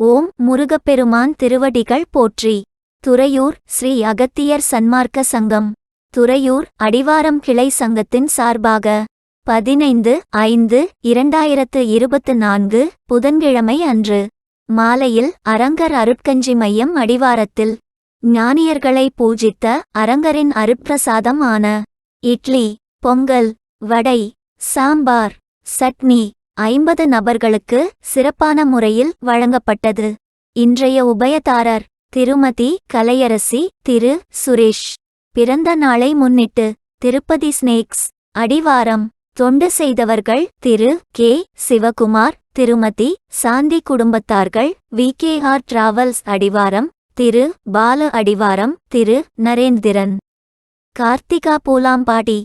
ஓம் முருகப்பெருமான் திருவடிகள் போற்றி. துறையூர் ஸ்ரீ அகத்தியர் சன்மார்க்க சங்கம். துறையூர் அடிவாரம் கிளை சங்கத்தின் சார்பாக பதினைந்து ஐந்து இரண்டாயிரத்து இருபத்து நான்கு புதன்கிழமை அன்று மாலையில் அரங்கர் அருட்கஞ்சி மையம் அடிவாரத்தில் ஞானியர்களை பூஜித்த அரங்கரின் அருட்பிரசாதம் ஆன இட்லி பொங்கல் வடை சாம்பார் சட்னி ஐம்பது நபர்களுக்கு சிறப்பான முறையில் வழங்கப்பட்டது. இன்றைய உபயதாரர் திருமதி கலையரசி திரு. சுரேஷ். பிறந்த நாளை முன்னிட்டு திருப்பதி ஸ்னேக்ஸ் அடிவாரம் தொண்டு செய்தவர்கள் திரு. கே. சிவகுமார் திருமதி சாந்தி குடும்பத்தார்கள் வி. கே. ஆர். டிராவல்ஸ் அடிவாரம் திரு. பால அடிவாரம் திரு. நரேந்திரன். கார்த்திகா பூலாம்பாடி